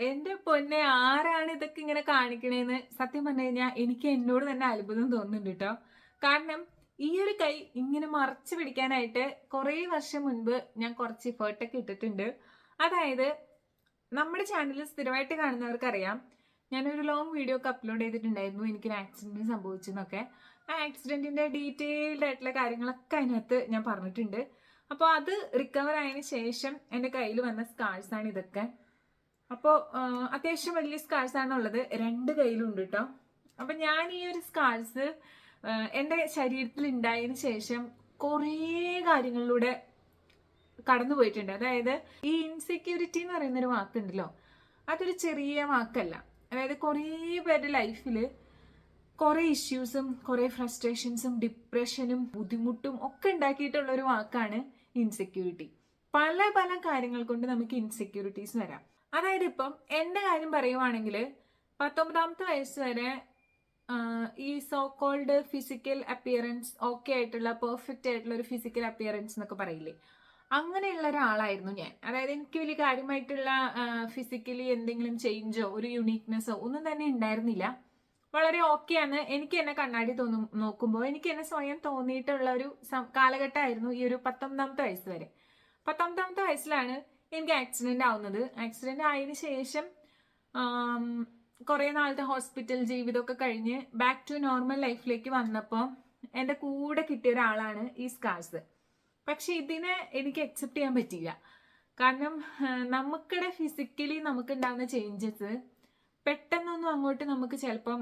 എന്റെ പൊന്നെ ആരാണ് ഇതൊക്കെ ഇങ്ങനെ കാണിക്കണേന്ന്? സത്യം പറഞ്ഞു കഴിഞ്ഞാൽ എനിക്ക് എന്നോട് തന്നെ അത്ഭുതം തോന്നുന്നുണ്ട് കേട്ടോ കാരണം ഈ ഒരു കൈ ഇങ്ങനെ മറച്ചു പിടിക്കാനായിട്ട് കുറേ വർഷം മുൻപ് ഞാൻ കുറച്ച് ഇഫേർട്ടൊക്കെ ഇട്ടിട്ടുണ്ട്. അതായത് നമ്മുടെ ചാനലിൽ സ്ഥിരമായിട്ട് കാണുന്നവർക്കറിയാം ഞാനൊരു ലോങ് വീഡിയോ ഒക്കെ അപ്ലോഡ് ചെയ്തിട്ടുണ്ടായിരുന്നു എനിക്കൊരു ആക്സിഡന്റ് സംഭവിച്ചെന്നൊക്കെ. ആ ആക്സിഡന്റിന്റെ ഡീറ്റെയിൽഡ് ആയിട്ടുള്ള കാര്യങ്ങളൊക്കെ അതിനകത്ത് ഞാൻ പറഞ്ഞിട്ടുണ്ട്. അപ്പോൾ അത് റിക്കവർ ആയതിനു ശേഷം എന്റെ കയ്യിൽ വന്ന സ്കാർസ് ആണ് ഇതൊക്കെ. അപ്പോൾ അത്യാവശ്യം വലിയ സ്കാർസ് ആണുള്ളത് രണ്ട് കയ്യിലുണ്ട് കേട്ടോ അപ്പം ഞാൻ ഈ ഒരു സ്കാൾസ് എന്റെ ശരീരത്തിൽ ഉണ്ടായതിന് ശേഷം കുറേ കാര്യങ്ങളിലൂടെ കടന്നു പോയിട്ടുണ്ട്. അതായത് ഈ ഇൻസെക്യൂരിറ്റി എന്ന് പറയുന്ന ഒരു വാക്കുണ്ടല്ലോ അതൊരു ചെറിയ വാക്കല്ല. അതായത് കുറേ പേരുടെ ലൈഫിൽ കുറേ ഇഷ്യൂസും കുറേ ഫ്രസ്ട്രേഷൻസും ഡിപ്രഷനും ബുദ്ധിമുട്ടും ഒക്കെ ഉണ്ടാക്കിയിട്ടുള്ള ഒരു വാക്കാണ് ഇൻസെക്യൂരിറ്റി പല പല കാര്യങ്ങൾ കൊണ്ട് നമുക്ക് ഇൻസെക്യൂരിറ്റീസ് വരാം. അതായത് ഇപ്പം എന്റെ കാര്യം പറയുവാണെങ്കിൽ പത്തൊമ്പതാമത്തെ വയസ്സ് വരെ ഈ so called physical appearance okay ആയിട്ടുള്ള പെർഫെക്റ്റ് ആയിട്ടുള്ള ഒരു ഫിസിക്കൽ അപ്പിയറൻസ് എന്നൊക്കെ പറയില്ലേ? അങ്ങനെയുള്ള ഒരാളായിരുന്നു ഞാൻ. അതായത് എനിക്ക് വലിയ കാര്യമായിട്ടുള്ള ഫിസിക്കലി എന്തെങ്കിലും ചേഞ്ചോ ഒരു യുണീക്നെസ്സോ ഒന്നും തന്നെ ഉണ്ടായിരുന്നില്ല. വളരെ ഓക്കെയാണ് എനിക്ക് എന്നെ കണ്ണാടി തോന്നും നോക്കുമ്പോൾ എനിക്ക് എന്നെ സ്വയം തോന്നിയിട്ടുള്ള ഒരു കാലഘട്ടമായിരുന്നു ഈ ഒരു പത്തൊമ്പതാമത്തെ വയസ്സ് വരെ. പത്തൊമ്പതാമത്തെ വയസ്സിലാണ് എനിക്ക് ആക്സിഡന്റ് ആവുന്നത്. ആക്സിഡന്റ് ആയതിനു ശേഷം കുറേ നാളത്തെ ഹോസ്പിറ്റൽ ജീവിതമൊക്കെ കഴിഞ്ഞ് ബാക്ക് ടു നോർമൽ ലൈഫിലേക്ക് വന്നപ്പോൾ എന്റെ കൂടെ കിട്ടിയ ഒരാളാണ് ഈ സ്കാർസ് പക്ഷെ ഇതിനെ എനിക്ക് അക്സെപ്റ്റ് ചെയ്യാൻ പറ്റില്ല കാരണം നമുക്കിടെ ഫിസിക്കലി നമുക്കുണ്ടാകുന്ന ചേഞ്ചസ് പെട്ടെന്നൊന്നും അങ്ങോട്ട് നമുക്ക് ചിലപ്പം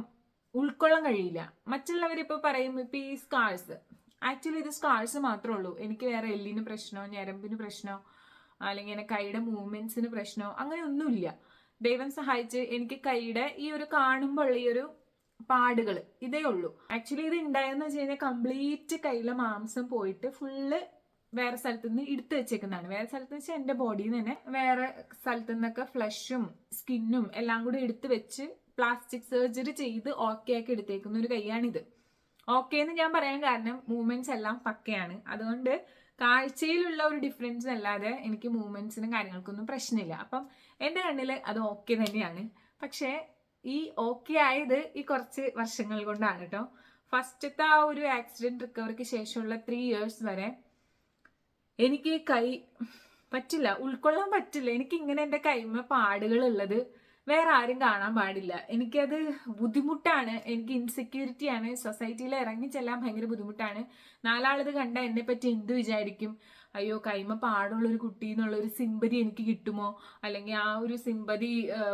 ഉൾക്കൊള്ളാൻ കഴിയില്ല. മറ്റുള്ളവരിപ്പോൾ പറയും ഇപ്പം ഈ സ്കാർസ് ആക്ച്വലി ഇത് സ്കാർസ് മാത്രമേ ഉള്ളൂ. എനിക്ക് വേറെ എല്ലിന് പ്രശ്നമോ ഞരമ്പിന് പ്രശ്നമോ അല്ലെങ്കിൽ എന്റെ കൈയുടെ മൂവ്മെന്റ്സിന് പ്രശ്നമോ അങ്ങനെ ഒന്നുമില്ല ദൈവം സഹായിച്ച് എനിക്ക് കൈയുടെ ഈ ഒരു കാണുമ്പോൾ ഈ ഒരു പാടുകൾ ഇതേ ഉള്ളൂ. ആക്ച്വലി ഇത് ഉണ്ടായെന്ന് വെച്ച് കഴിഞ്ഞാൽ കംപ്ലീറ്റ് കയ്യിലെ മാംസം പോയിട്ട് ഫുള്ള് വേറെ സ്ഥലത്ത് നിന്ന് എടുത്തു വെച്ചേക്കുന്നതാണ്. വേറെ സ്ഥലത്ത് വെച്ചാൽ എന്റെ ബോഡിയിൽ നിന്ന് തന്നെ വേറെ സ്ഥലത്ത് നിന്നൊക്കെ ഫ്ലഷും സ്കിന്നും എല്ലാം കൂടി എടുത്തു വെച്ച് പ്ലാസ്റ്റിക് സർജറി ചെയ്ത് ഓക്കെ ആക്കി എടുത്തേക്കുന്ന ഒരു കൈയാണിത്. ഓക്കെ എന്ന് ഞാൻ പറയാൻ കാരണം മൂവ്മെന്റ്സ് എല്ലാം പക്കയാണ്. അതുകൊണ്ട് കാഴ്ചയിലുള്ള ഒരു ഡിഫറൻസ് അല്ലാതെ എനിക്ക് മൂവ്മെന്റ്സിനും കാര്യങ്ങൾക്കൊന്നും പ്രശ്നമില്ല. അപ്പം എന്റെ കണ്ണിൽ അത് ഓക്കെ തന്നെയാണ്. പക്ഷേ ഈ ഓക്കെ ആയത് ഈ കുറച്ച് വർഷങ്ങൾ കൊണ്ടാണ് കേട്ടോ. ഫസ്റ്റത്തെ ആ ഒരു ആക്സിഡന്റ് റിക്കവറിക്ക് ശേഷമുള്ള ത്രീ ഇയേഴ്സ് വരെ എനിക്ക് കൈ പറ്റില്ല ഉൾക്കൊള്ളാൻ പറ്റില്ല. എനിക്കിങ്ങനെ എന്റെ കൈമ പാടുകൾ ഉള്ളത് വേറെ ആരും കാണാൻ പാടില്ല. എനിക്കത് ബുദ്ധിമുട്ടാണ്. എനിക്ക് ഇൻസെക്യൂരിറ്റിയാണ് സൊസൈറ്റിയിൽ ഇറങ്ങി ചെല്ലാൻ ഭയങ്കര ബുദ്ധിമുട്ടാണ്. നാലാളത് കണ്ട എന്നെ പറ്റി എന്ത് വിചാരിക്കും? അയ്യോ കൈമ പാടുള്ള ഒരു കുട്ടി എന്നുള്ള ഒരു സിമ്പതി എനിക്ക് കിട്ടുമോ? അല്ലെങ്കിൽ ആ ഒരു സിമ്പതി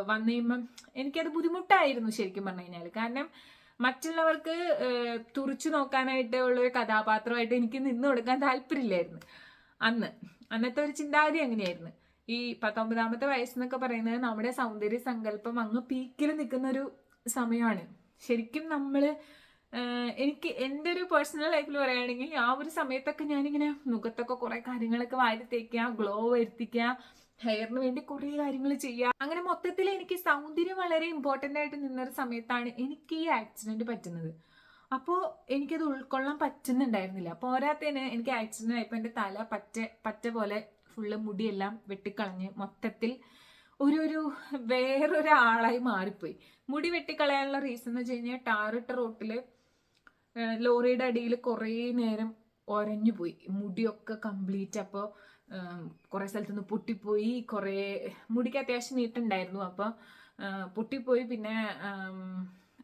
വന്നു കഴിയുമ്പം എനിക്കത് ബുദ്ധിമുട്ടായിരുന്നു ശരിക്കും പറഞ്ഞു കഴിഞ്ഞാൽ കാരണം മറ്റുള്ളവർക്ക് തുറച്ചു നോക്കാനായിട്ട് ഉള്ള ഒരു കഥാപാത്രമായിട്ട് എനിക്ക് നിന്ന് കൊടുക്കാൻ താല്പര്യമില്ലായിരുന്നു. അന്ന്. അന്നത്തെ ഒരു ചിന്താഗതി അങ്ങനെയായിരുന്നു. ഈ പത്തൊമ്പതാമത്തെ വയസ്സെന്നൊക്കെ പറയുന്നത് നമ്മുടെ സൗന്ദര്യ സങ്കല്പം അങ്ങ് പീക്കിൽ നിൽക്കുന്ന ഒരു സമയമാണ്. ശരിക്കും നമ്മൾ എനിക്ക് എന്റെ ഒരു പേഴ്സണൽ ലൈഫിൽ പറയുകയാണെങ്കിൽ ആ ഒരു സമയത്തൊക്കെ ഞാനിങ്ങനെ മുഖത്തൊക്കെ കുറേ കാര്യങ്ങളൊക്കെ വാരി തേക്കുക ഗ്ലോ വരുത്തിക്കുക ഹെയറിന് വേണ്ടി കുറേ കാര്യങ്ങൾ ചെയ്യുക. അങ്ങനെ മൊത്തത്തിൽ എനിക്ക് സൗന്ദര്യം വളരെ ഇമ്പോർട്ടന്റ് ആയിട്ട് നിന്നൊരു സമയത്താണ് എനിക്ക് ഈ ആക്സിഡന്റ് പറ്റുന്നത്. അപ്പോൾ എനിക്കത് ഉൾക്കൊള്ളാൻ പറ്റുന്നുണ്ടായിരുന്നില്ല. പോരാത്തതിന് എനിക്ക് ആക്സിഡന്റ് ആയപ്പോൾ എന്റെ തല പറ്റ പറ്റ പോലെ ഫുള്ള് മുടിയെല്ലാം വെട്ടിക്കളഞ്ഞ് മൊത്തത്തിൽ ഒരു ഒരു വേറൊരാളായി മാറിപ്പോയി. മുടി വെട്ടിക്കളയാനുള്ള റീസൺ എന്ന് വെച്ച് കഴിഞ്ഞാൽ ടാറിട്ട റോട്ടിൽ ലോറിയുടെ അടിയിൽ കുറേ നേരം ഒരഞ്ഞു പോയി. മുടിയൊക്കെ കംപ്ലീറ്റ് അപ്പോൾ കുറേ സ്ഥലത്തുനിന്ന് പൊട്ടിപ്പോയി. കുറേ മുടിക്ക് അത്യാവശ്യം നീട്ടുണ്ടായിരുന്നു. അപ്പോൾ പൊട്ടിപ്പോയി. പിന്നെ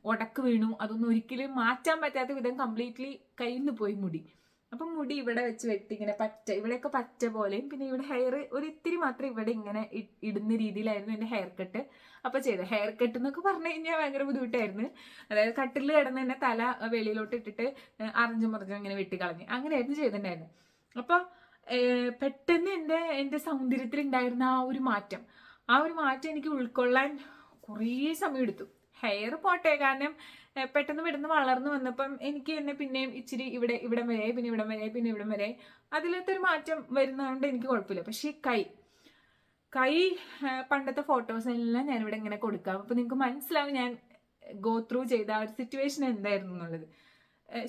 ഉടക്ക് വീണു. അതൊന്നും ഒരിക്കലും മാറ്റാൻ പറ്റാത്ത വിധം കംപ്ലീറ്റ്ലി കയ്യിൽ നിന്ന് പോയി മുടി. അപ്പം മുടി ഇവിടെ വെച്ച് വെട്ടി ഇങ്ങനെ പറ്റ ഇവിടെയൊക്കെ പറ്റ പോലെയും പിന്നെ ഇവിടെ ഹെയർ ഒരു ഇത്തിരി മാത്രം ഇവിടെ ഇങ്ങനെ ഇടുന്ന രീതിയിലായിരുന്നു എന്റെ ഹെയർ കട്ട് അപ്പോൾ ചെയ്തത് ഹെയർ കട്ട് എന്നൊക്കെ പറഞ്ഞു കഴിഞ്ഞാൽ ഭയങ്കര ബുദ്ധിമുട്ടായിരുന്നു. അതായത് കട്ടിൽ കിടന്ന് തന്നെ തല വെളിയിലോട്ട് ഇട്ടിട്ട് അറിഞ്ഞു മറിഞ്ഞും ഇങ്ങനെ വെട്ടിക്കളഞ്ഞ് അങ്ങനെയായിരുന്നു ചെയ്തിട്ടുണ്ടായിരുന്നു. അപ്പോൾ പെട്ടെന്ന് എന്റെ എന്റെ സൗന്ദര്യത്തിൽ ഉണ്ടായിരുന്ന ആ ഒരു മാറ്റം. ആ ഒരു മാറ്റം എനിക്ക് ഉൾക്കൊള്ളാൻ കുറേ സമയം എടുത്തു ഹെയർ പോട്ടെ കാരണം പെട്ടെന്ന് പെട്ടെന്ന് വളർന്നു വന്നപ്പം എനിക്ക് തന്നെ പിന്നെയും ഇച്ചിരി ഇവിടെ ഇവിടെ വരെ പിന്നെ ഇവിടെ വരെ പിന്നെ ഇവിടെ വരെ അതിലത്തെ ഒരു മാറ്റം വരുന്നതുകൊണ്ട് എനിക്ക് കുഴപ്പമില്ല. പക്ഷേ കൈ കൈ പണ്ടത്തെ ഫോട്ടോസ് എല്ലാം ഇവിടെ ഇങ്ങനെ കൊടുക്കാം. അപ്പോൾ നിങ്ങൾക്ക് മനസ്സിലാവും ഞാൻ ഗോ ത്രൂ ചെയ്ത ആ ഒരു സിറ്റുവേഷൻ എന്തായിരുന്നു എന്നുള്ളത്.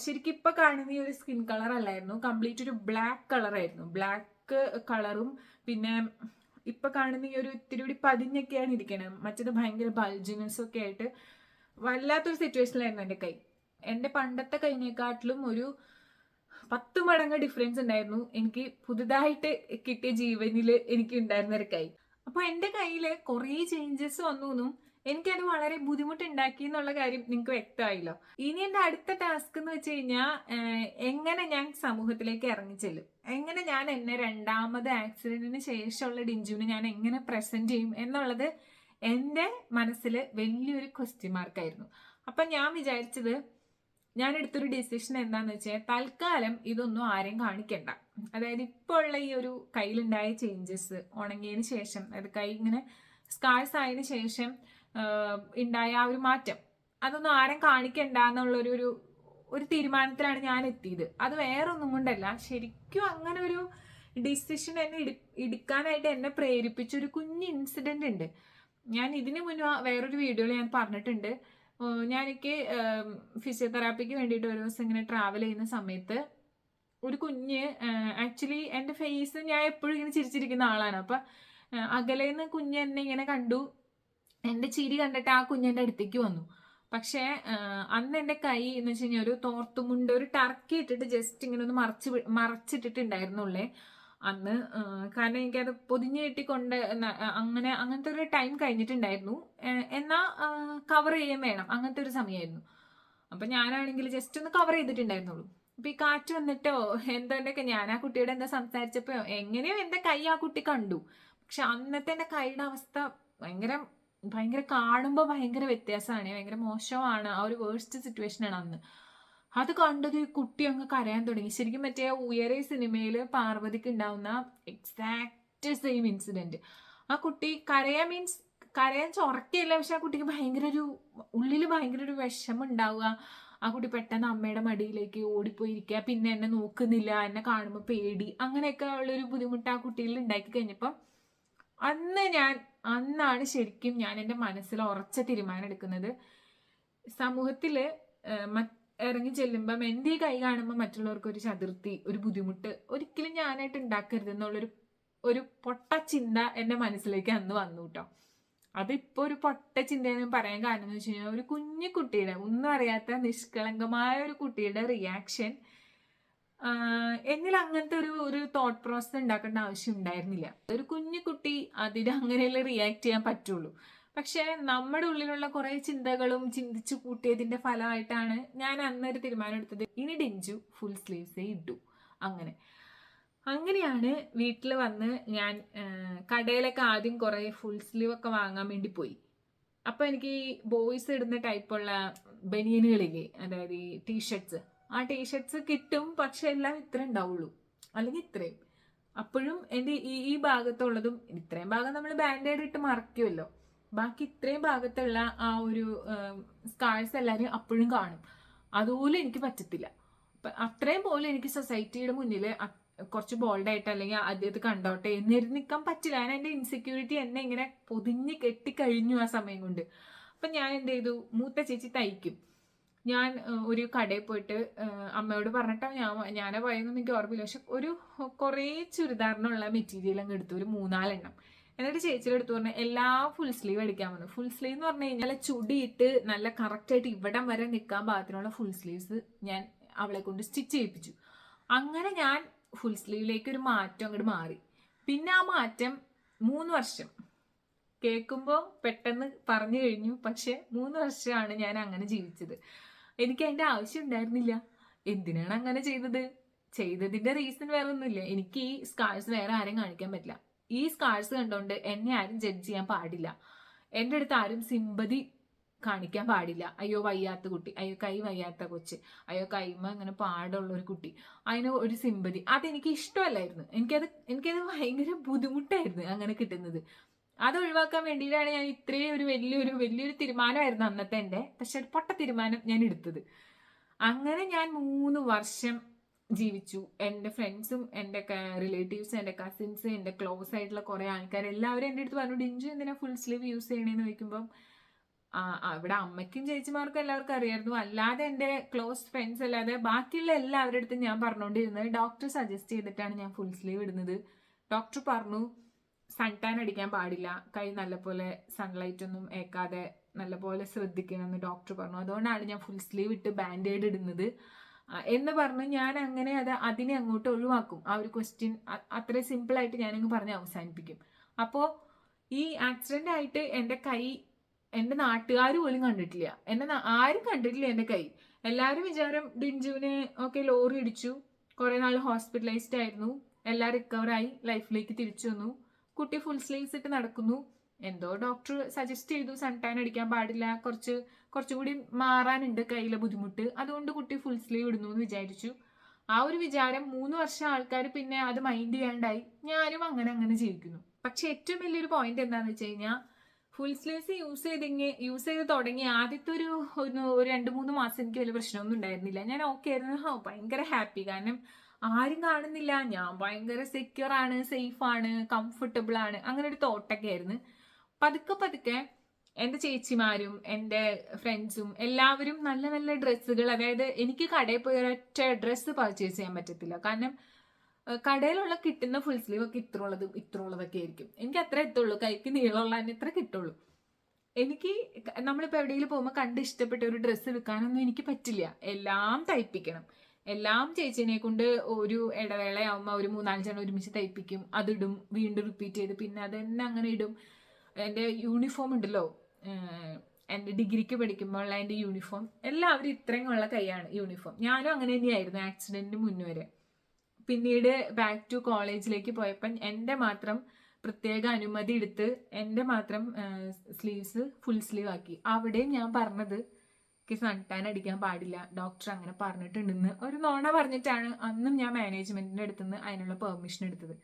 ശരിക്കും ഇപ്പം കാണുന്ന ഈ ഒരു സ്കിൻ കളർ അല്ലായിരുന്നു. കംപ്ലീറ്റ് ഒരു ബ്ലാക്ക് കളറായിരുന്നു ബ്ലാക്ക് കളറും പിന്നെ ഇപ്പം കാണുന്ന ഈ ഒരു ഇത്തിരി കൂടി പതിഞ്ഞൊക്കെയാണ് ഇരിക്കണത്. മറ്റത് ഭയങ്കര ബൾജിനസ് ഒക്കെ ആയിട്ട് വല്ലാത്തൊരു സിറ്റുവേഷനിലായിരുന്നു എന്റെ കൈ. എന്റെ പണ്ടത്തെ കൈനേക്കാട്ടിലും ഒരു പത്ത് മടങ്ങ് ഡിഫറൻസ് ഉണ്ടായിരുന്നു. എനിക്ക് പുതുതായിട്ട് കിട്ടിയ ജീവനിൽ എനിക്ക് ഉണ്ടായിരുന്ന ഒരു കൈ. അപ്പൊ എന്റെ കയ്യിൽ കുറേ ചേഞ്ചസ് വന്നു എനിക്കത് വളരെ ബുദ്ധിമുട്ടുണ്ടാക്കി എന്നുള്ള കാര്യം നിങ്ങൾക്ക് വ്യക്തമായില്ലോ. ഇനി എന്റെ അടുത്ത ടാസ്ക് എന്ന് വെച്ച് കഴിഞ്ഞാൽ എങ്ങനെ ഞാൻ സമൂഹത്തിലേക്ക് ഇറങ്ങിച്ചെല്ലും എങ്ങനെ ഞാൻ എന്നെ രണ്ടാമത് ആക്സിഡന്റിന് ശേഷമുള്ള ഡിഞ്ചുവിന് ഞാൻ എങ്ങനെ പ്രസന്റ് ചെയ്യും എന്നുള്ളത് എന്റെ മനസ്സിൽ വലിയൊരു ക്വസ്റ്റ്യൻ മാർക്കായിരുന്നു അപ്പം ഞാൻ വിചാരിച്ചത് ഞാൻ എടുത്തൊരു ഡിസിഷൻ എന്താന്ന് വെച്ചാൽ തൽക്കാലം ഇതൊന്നും ആരെയും കാണിക്കണ്ട. അതായത് ഇപ്പോൾ ഉള്ള ഈ ഒരു കയ്യിലുണ്ടായ ചേഞ്ചസ് ഉണങ്ങിയതിന് ശേഷം അതായത് കൈ ഇങ്ങനെ സ്കാഴ്സ് ആയതിനു ശേഷം ഉണ്ടായ ആ ഒരു മാറ്റം അതൊന്നും ആരും കാണിക്കണ്ട എന്നുള്ളൊരു ഒരു ഒരു തീരുമാനത്തിലാണ് ഞാൻ എത്തിയത്. അത് വേറെ ഒന്നും കൊണ്ടല്ല ശരിക്കും അങ്ങനെ ഒരു ഡിസിഷൻ എന്നെ എടുക്കാനായിട്ട് എന്നെ പ്രേരിപ്പിച്ച ഒരു കുഞ്ഞ് ഇൻസിഡന്റ് ഉണ്ട്. ഞാൻ ഇതിനു മുന്നേ വേറൊരു വീഡിയോയിൽ ഞാൻ പറഞ്ഞിട്ടുണ്ട്. ഞാൻ എനിക്ക് ഫിസിയോതെറാപ്പിക്ക് വേണ്ടിയിട്ട് ഒരു ദിവസം ഇങ്ങനെ ട്രാവൽ ചെയ്യുന്ന സമയത്ത് ഒരു കുഞ്ഞ് ആക്ച്വലി എന്റെ ഫേസ് ഞാൻ എപ്പോഴും ഇങ്ങനെ ചിരിച്ചിരിക്കുന്ന ആളാണ്. അപ്പം അകലേന്ന് കുഞ്ഞ് എന്നെ ഇങ്ങനെ കണ്ടു. എന്റെ ചിരി കണ്ടിട്ട് ആ കുഞ്ഞെന്റെ അടുത്തേക്ക് വന്നു. പക്ഷേ അന്ന് എന്റെ കൈ എന്ന് വെച്ച് കഴിഞ്ഞാൽ ഒരു തോർത്തുമുണ്ട് ഒരു ടർക്കി ഇട്ടിട്ട് ജസ്റ്റ് ഇങ്ങനെ ഒന്ന് മറച്ച് മറച്ചിട്ടിട്ടുണ്ടായിരുന്നുള്ളേ. അന്ന് കാരണം എനിക്കത് പൊതിഞ്ഞ് കെട്ടിക്കൊണ്ട് അങ്ങനെ അങ്ങനത്തെ ഒരു ടൈം കഴിഞ്ഞിട്ടുണ്ടായിരുന്നു. എന്നാൽ എന്നാ കവർ ചെയ്യാൻ വേണം. അങ്ങനത്തെ ഒരു സമയമായിരുന്നു അപ്പൊ ഞാനാണെങ്കിൽ ജസ്റ്റ് ഒന്ന് കവർ ചെയ്തിട്ടുണ്ടായിരുന്നുള്ളൂ. അപ്പൊ ഈ കാറ്റ് വന്നിട്ടോ എന്തോ എന്തൊക്കെ ഞാൻ ആ കുട്ടിയോട് എന്താ സംസാരിച്ചപ്പോൾ എങ്ങനെയോ എന്റെ കൈ ആ കുട്ടി കണ്ടു. പക്ഷെ അന്നത്തെ എന്റെ കൈയുടെ അവസ്ഥ ഭയങ്കര ഭയങ്കര കാണുമ്പോൾ ഭയങ്കര വ്യത്യാസമാണ്. ഭയങ്കര മോശമാണ്. ആ ഒരു വേഴ്സ്റ്റ് സിറ്റുവേഷനാണ് അന്ന്. അത് കണ്ടത് കുട്ടി അങ്ങ് കരയാൻ തുടങ്ങി. ശരിക്കും മറ്റേ ഉയരെ സിനിമയിൽ പാർവതിക്ക് ഉണ്ടാവുന്ന എക്സാക്റ്റ് സെയിം ഇൻസിഡന്റ് ആ കുട്ടി കരയാ മീൻസ് കരയാൻ ചൊറക്കയില്ല പക്ഷെ ആ കുട്ടിക്ക് ഭയങ്കര ഒരു ഉള്ളിൽ ഭയങ്കര ഒരു വിഷമം ഉണ്ടാവുക ആ കുട്ടി പെട്ടെന്ന് അമ്മയുടെ മടിയിലേക്ക് ഓടിപ്പോയിരിക്കുക. പിന്നെ എന്നെ നോക്കുന്നില്ല എന്നെ കാണുമ്പോൾ പേടി അങ്ങനെയൊക്കെ ഉള്ളൊരു ബുദ്ധിമുട്ട് ആ കുട്ടിയിൽ ഉണ്ടാക്കി കഴിഞ്ഞപ്പം അന്ന് ഞാൻ അന്നാണ് ശരിക്കും ഞാൻ എന്റെ മനസ്സിൽ ഉറച്ച തീരുമാനം എടുക്കുന്നത്. സമൂഹത്തിൽ ഇറങ്ങി ചെല്ലുമ്പം എന്റെ ഈ കൈ കാണുമ്പോൾ മറ്റുള്ളവർക്ക് ഒരു ചതുർത്തി ഒരു ബുദ്ധിമുട്ട് ഒരിക്കലും ഞാനായിട്ട് ഉണ്ടാക്കരുത് എന്നുള്ളൊരു ഒരു പൊട്ട ചിന്ത എന്റെ മനസ്സിലേക്ക് അന്ന് വന്നു കേട്ടോ അതിപ്പോൾ ഒരു പൊട്ട ചിന്തയെന്ന് പറയാൻ കാരണം എന്ന് വെച്ച് കഴിഞ്ഞാൽ ഒരു കുഞ്ഞു കുട്ടിയുടെ ഒന്നും അറിയാത്ത നിഷ്കളങ്കമായ ഒരു കുട്ടിയുടെ റിയാക്ഷൻ എന്നിൽ അങ്ങനത്തെ ഒരു ഒരു തോട്ട് പ്രോസസ് ഉണ്ടാക്കേണ്ട ആവശ്യം ഉണ്ടായിരുന്നില്ല. ഒരു കുഞ്ഞു കുട്ടി അതിന് അങ്ങനെയല്ലേ റിയാക്ട് ചെയ്യാൻ പറ്റുള്ളൂ. പക്ഷെ നമ്മുടെ ഉള്ളിലുള്ള കുറെ ചിന്തകളും ചിന്തിച്ചു കൂട്ടിയതിന്റെ ഫലമായിട്ടാണ് ഞാൻ അന്നൊരു തീരുമാനം എടുത്തത്. ഇനി ഡെഞ്ചു ഫുൾ സ്ലീവ്സേ ഇട്ടു അങ്ങനെ. അങ്ങനെയാണ് വീട്ടിൽ വന്ന് ഞാൻ കടയിലൊക്കെ ആദ്യം കുറെ ഫുൾ സ്ലീവ് ഒക്കെ വാങ്ങാൻ വേണ്ടി പോയി. അപ്പൊ എനിക്ക് ഈ ബോയ്സ് ഇടുന്ന ടൈപ്പുള്ള ബനിയനുകളില്ലേ അതായത് ഈ ടീഷർട്സ് ആ ടീഷർട്സ് കിട്ടും പക്ഷെ എല്ലാം ഇത്ര ഉണ്ടാവുള്ളൂ. അല്ലെങ്കിൽ ഇത്രയും. അപ്പോഴും എന്റെ ഈ ഈ ഭാഗത്തുള്ളതും ഇത്രയും ഭാഗം നമ്മൾ ബാൻഡേഡ് ഇട്ട് മറക്കുമല്ലോ ബാക്കി ഇത്രയും ഭാഗത്തുള്ള ആ ഒരു സ്കാഴ്സ് എല്ലാവരും അപ്പോഴും കാണും. അതുപോലും എനിക്ക് പറ്റത്തില്ല. അത്രയും പോലും എനിക്ക് സൊസൈറ്റിയുടെ മുന്നിൽ കുറച്ച് ബോൾഡായിട്ട് അല്ലെങ്കിൽ ആദ്യത്തെ കണ്ടോട്ടെ എന്നിരുന്ന് നിൽക്കാൻ പറ്റില്ല. ഞാൻ എന്റെ ഇൻസെക്യൂരിറ്റി എന്നെ ഇങ്ങനെ പൊതിഞ്ഞ് കെട്ടിക്കഴിഞ്ഞു ആ സമയം കൊണ്ട്. അപ്പം ഞാൻ എന്ത് ചെയ്തു? മൂത്ത ചേച്ചി തയ്ക്കും. ഞാൻ ഒരു കടയിൽ പോയിട്ട് അമ്മയോട് പറഞ്ഞിട്ടോ ഞാൻ ഞാനെ പോയെന്നൊന്നും എനിക്ക് ഓർമ്മയില്ല. പക്ഷെ ഒരു കുറേ ചുരിദാറിനുള്ള മെറ്റീരിയൽ അങ്ങ് എടുത്തു. ഒരു മൂന്നാലെണ്ണം. എന്നിട്ട് ചേച്ചിയുടെ അടുത്ത് പറഞ്ഞു എല്ലാ ഫുൾ സ്ലീവ് അടിക്കാൻ വന്നു. ഫുൾ സ്ലീവ് എന്ന് പറഞ്ഞു കഴിഞ്ഞാൽ ചുടിയിട്ട് നല്ല കറക്റ്റായിട്ട് ഇവിടം വരെ നിൽക്കാൻ പാകത്തിനുള്ള ഫുൾ സ്ലീവ്സ് ഞാൻ അവളെ കൊണ്ട് സ്റ്റിച്ച് ചെയ്യിപ്പിച്ചു. അങ്ങനെ ഞാൻ ഫുൾ സ്ലീവിലേക്ക് ഒരു മാറ്റം അങ്ങോട്ട് മാറി. പിന്നെ ആ മാറ്റം മൂന്ന് വർഷം. കേൾക്കുമ്പോൾ പെട്ടെന്ന് പറഞ്ഞു കഴിഞ്ഞു. പക്ഷെ മൂന്ന് വർഷമാണ് ഞാൻ അങ്ങനെ ജീവിച്ചത്. എനിക്ക് അതിന്റെ ആവശ്യം ഉണ്ടായിരുന്നില്ല. എന്തിനാണ് അങ്ങനെ ചെയ്തത്? ചെയ്തതിന്റെ റീസൺ വേറെ ഒന്നുമില്ല എനിക്ക് ഈ സ്കാഴ്സ് വേറെ ആരെയും കാണിക്കാൻ പറ്റില്ല. ഈ സ്കാഴ്സ് കണ്ടോണ്ട് എന്നെ ആരും ജഡ്ജ് ചെയ്യാൻ പാടില്ല. എന്റെ അടുത്ത് ആരും സിമ്പതി കാണിക്കാൻ പാടില്ല. അയ്യോ വയ്യാത്ത കുട്ടി. അയ്യോ കൈ വയ്യാത്ത കൊച്ച്. അയ്യോ കൈമ ഇങ്ങനെ പാടുള്ള ഒരു കുട്ടി. അതിന് ഒരു സിമ്പതി അതെനിക്ക് ഇഷ്ടമല്ലായിരുന്നു. എനിക്കത് എനിക്കത് ഭയങ്കര ബുദ്ധിമുട്ടായിരുന്നു അങ്ങനെ കിട്ടുന്നത്. അത് ഒഴിവാക്കാൻ വേണ്ടിയിട്ടാണ് ഞാൻ ഇത്രയും ഒരു വലിയൊരു വലിയൊരു തീരുമാനമായിരുന്നു അന്നത്തെ എന്റെ. പക്ഷെ പൊട്ട തീരുമാനം ഞാൻ എടുത്തത്. അങ്ങനെ ഞാൻ മൂന്ന് വർഷം ജീവിച്ചു. എന്റെ ഫ്രണ്ട്സും എന്റെ റിലേറ്റീവ്സ് എന്റെ കസിൻസ് എന്റെ ക്ലോസ് ആയിട്ടുള്ള കുറേ ആൾക്കാർ എല്ലാവരും എന്റെ അടുത്ത് പറഞ്ഞു ഡിഞ്ചു എന്തിനാ ഫുൾ സ്ലീവ് യൂസ് ചെയ്യണേന്ന് ചോദിക്കുമ്പം ഇവിടെ അമ്മയ്ക്കും ചേച്ചിമാർക്കും എല്ലാവർക്കും അറിയായിരുന്നു. അല്ലാതെ എന്റെ ക്ലോസ് ഫ്രണ്ട്സ് അല്ലാതെ ബാക്കിയുള്ള എല്ലാവരുടെ അടുത്തും ഞാൻ പറഞ്ഞുകൊണ്ടിരുന്നത് ഡോക്ടർ സജസ്റ്റ് ചെയ്തിട്ടാണ് ഞാൻ ഫുൾ സ്ലീവ് ഇടുന്നത്. ഡോക്ടർ പറഞ്ഞു സൺ ടാൻ അടിക്കാൻ പാടില്ല. കൈ നല്ലപോലെ സൺലൈറ്റ് ഒന്നും ഏക്കാതെ നല്ലപോലെ ശ്രദ്ധിക്കണമെന്ന് ഡോക്ടർ പറഞ്ഞു. അതുകൊണ്ടാണ് ഞാൻ ഫുൾ സ്ലീവ് ഇട്ട് ബാൻഡേഡ് ഇടുന്നത്. എന്ന് പറഞ്ഞു ഞാൻ അങ്ങനെ അത് അതിനെ അങ്ങോട്ട് ഒഴിവാക്കും. ആ ഒരു ക്വസ്റ്റ്യൻ അത്രയും സിമ്പിളായിട്ട് ഞാനങ്ങ് പറഞ്ഞ് അവസാനിപ്പിക്കും. അപ്പോൾ ഈ ആക്സിഡന്റ് ആയിട്ട് എന്റെ കൈ എന്റെ നാട്ടുകാർ പോലും കണ്ടിട്ടില്ല. എന്നെ ആരും കണ്ടിട്ടില്ല എന്റെ കൈ. എല്ലാവരും വിചാരം ഡിഞ്ചുവിനെ ഒക്കെ ലോറി ഇടിച്ചു. കുറേ നാൾ ഹോസ്പിറ്റലൈസ്ഡ് ആയിരുന്നു. എല്ലാം റിക്കവറായി ലൈഫിലേക്ക് തിരിച്ചു വന്നു. കുട്ടി ഫുൾ സ്ലീവ്സ് ഇട്ട് നടക്കുന്നു. എന്തോ ഡോക്ടർ സജസ്റ്റ് ചെയ്തു സൺടാൻ അടിക്കാൻ പാടില്ല കുറച്ച് കുറച്ചുകൂടി മാറാനുണ്ട് കയ്യിലെ ബുദ്ധിമുട്ട്. അതുകൊണ്ട് കുട്ടി ഫുൾ സ്ലീവ് ഇടുന്നു എന്ന് വിചാരിച്ചു. ആ ഒരു വിചാരം മൂന്ന് വർഷം ആൾക്കാർ പിന്നെ അത് മൈൻഡ് ചെയ്യാണ്ടായി. ഞാനും അങ്ങനെ അങ്ങനെ ജീവിക്കുന്നു. പക്ഷെ ഏറ്റവും വലിയൊരു പോയിന്റ് എന്താണെന്ന് വെച്ച് കഴിഞ്ഞാൽ ഫുൾ സ്ലീവ്സ് യൂസ് ചെയ്തെങ്കിൽ യൂസ് ചെയ്ത് തുടങ്ങി ആദ്യത്തെ ഒരു ഒരു രണ്ട് മൂന്ന് മാസം എനിക്ക് വലിയ പ്രശ്നമൊന്നും ഉണ്ടായിരുന്നില്ല. ഞാൻ ഓക്കെ ആയിരുന്നു. ഹോ ഭയങ്കര ഹാപ്പി കാരണം ആരും കാണുന്നില്ല. ഞാൻ ഭയങ്കര സെക്യൂർ ആണ് സേഫ് ആണ് കംഫർട്ടബിൾ ആണ്. അങ്ങനെ ഒരു തോട്ടൊക്കെ ആയിരുന്നു. പതുക്കെ പതുക്കെ എന്റെ ചേച്ചിമാരും എന്റെ ഫ്രണ്ട്സും എല്ലാവരും നല്ല നല്ല ഡ്രസ്സുകൾ അതായത് എനിക്ക് കടയിൽ പോയി ഒരൊറ്റ ഡ്രസ്സ് പർച്ചേസ് ചെയ്യാൻ പറ്റത്തില്ല. കാരണം കടയിലുള്ള കിട്ടുന്ന ഫുൾ സ്ലീവ് ഒക്കെ ഇത്ര ഉള്ളത് ഇത്ര ഉള്ളതൊക്കെ ആയിരിക്കും. എനിക്ക് അത്ര എത്തുള്ളൂ. കൈക്ക് നീളമുള്ള തന്നെ ഇത്ര കിട്ടുള്ളൂ. എനിക്ക് നമ്മളിപ്പോൾ എവിടെയെങ്കിലും പോകുമ്പോൾ കണ്ട് ഇഷ്ടപ്പെട്ട ഒരു ഡ്രസ്സ് എടുക്കാനൊന്നും എനിക്ക് പറ്റില്ല. എല്ലാം തയ്പ്പിക്കണം. എല്ലാം ചേച്ചിനെ കൊണ്ട് ഒരു ഇടവേളയാവുമ്പോൾ ഒരു മൂന്നാലഞ്ചെണ്ണം ഒരുമിച്ച് തയ്പ്പിക്കും. അതിടും വീണ്ടും റിപ്പീറ്റ് ചെയ്ത് പിന്നെ അത് തന്നെ അങ്ങനെ ഇടും. എന്റെ യൂണിഫോം ഉണ്ടല്ലോ. എന്റെ ഡിഗ്രിക്ക് പഠിക്കുമ്പോൾ എന്റെ യൂണിഫോം എല്ലാവരും ഇത്രയും ഉള്ള കൈയാണ് യൂണിഫോം ഞാനും അങ്ങനെ തന്നെയായിരുന്നു ആക്സിഡന്റിന് മുന്നേ വരെ. പിന്നീട് ബാക്ക് ടു കോളേജിലേക്ക് പോയപ്പോൾ എന്റെ മാത്രം പ്രത്യേക അനുമതി എടുത്ത് എന്റെ മാത്രം സ്ലീവ്സ് ഫുൾ സ്ലീവ് ആക്കി. അവിടെയും ഞാൻ പറഞ്ഞത് എനിക്ക് സൺടാൻ അടിക്കാൻ പാടില്ല. ഡോക്ടർ അങ്ങനെ പറഞ്ഞിട്ടുണ്ടെന്ന്. ഒരു നോണ പറഞ്ഞിട്ടാണ് അന്നും ഞാൻ മാനേജ്മെന്റിന്റെ അടുത്തുനിന്ന് അതിനുള്ള പെർമിഷൻ എടുത്തത്.